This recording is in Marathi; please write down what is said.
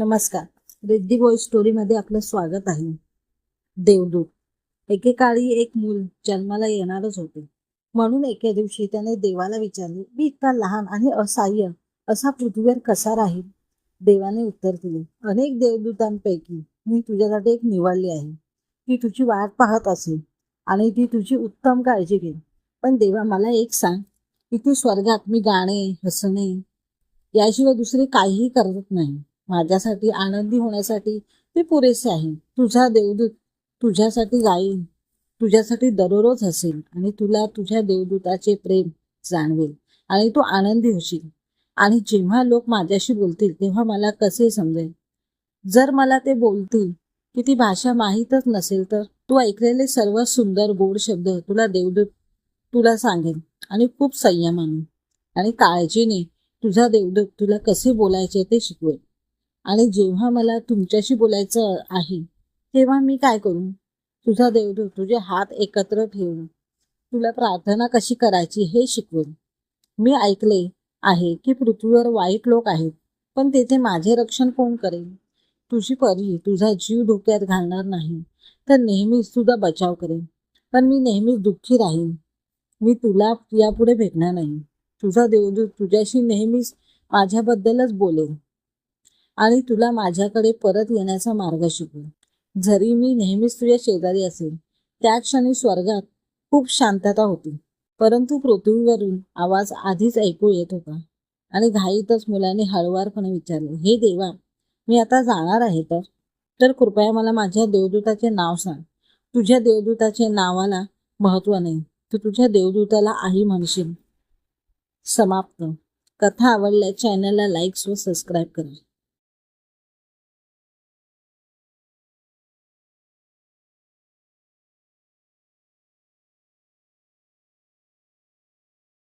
नमस्कार. रिद्धी बॉय स्टोरीमध्ये आपलं स्वागत आहे. देवदूत. एकेकाळी एक मूल जन्माला येणारच होते. म्हणून एके दिवशी त्याने देवाला विचारले मी इतका लहान आणि असहाय्य असा पृथ्वीवर कसा राहील? देवाने उत्तर दिले अनेक देवदूतांपैकी मी तुझ्यासाठी एक निवडली आहे. ती तुझी वाट पाहत असेल आणि ती तुझी उत्तम काळजी घेईल पण देवा मला एक सांग. की स्वर्गात मी गाणे हसणे याशिवाय दुसरे काहीही करत नाही. माझ्यासाठी आनंदी होण्यासाठी ते पुरेसे आहे. तुझा देवदूत तुझ्यासाठी गाईन. तुझ्यासाठी दररोज हसेल आणि तुला तुझ्या देवदूताचे प्रेम जाणवेल आणि तू आनंदी होशील. आणि जेव्हा लोक माझ्याशी बोलतील तेव्हा मला कसे समजेल? जर मला ते बोलतील की ती भाषा माहीतच नसेल तर? तू ऐकलेले सर्व सुंदर गोड शब्द तुला देवदूत तुला सांगेल आणि खूप संयमाने आणि काळजीने तुझा देवदूत तुला कसे बोलायचे ते शिकवेल. आणि जेव्हा मला तुमच्याशी बोलायचं आहे तेव्हा मी काय करू? तुझा देवदूत तुझे हात एकत्र ठेवून तुला प्रार्थना कशी करायची हे शिकवेल मी ऐकले आहे की पृथ्वीवर वाईट लोक आहेत पण तेथे माझे रक्षण कोण करेल? तुझी परी तुझा जीव धोक्यात घालणार नाही तर नेहमीच तुझा बचाव करेल पण मी नेहमीच दुःखी राहीन. मी तुला यापुढे भेटणार नाही. तुझा देवदूत तुझ्याशी नेहमीच माझ्याबद्दलच बोलेल आणि तुला माझ्याकडे परत येण्याचा मार्ग शिकू जरी मी नेहमीच तुझ्या शेजारी असेल त्या क्षणी स्वर्गात खूप शांतता होती. परंतु पृथ्वीवरून आवाज आधीच ऐकू येत होता. आणि घाईतच मुलाने हळवारपणे विचारले हे देवा मी आता जाणार आहे तर? तर कृपया मला माझ्या देवदूताचे नाव सांग. तुझ्या देवदूताचे नावाला महत्त्व नाही तू तुझ्या देवदूताला आई म्हणशील. समाप्त. कथा आवडल्या चॅनलला लाईक्स व सबस्क्राईब करा.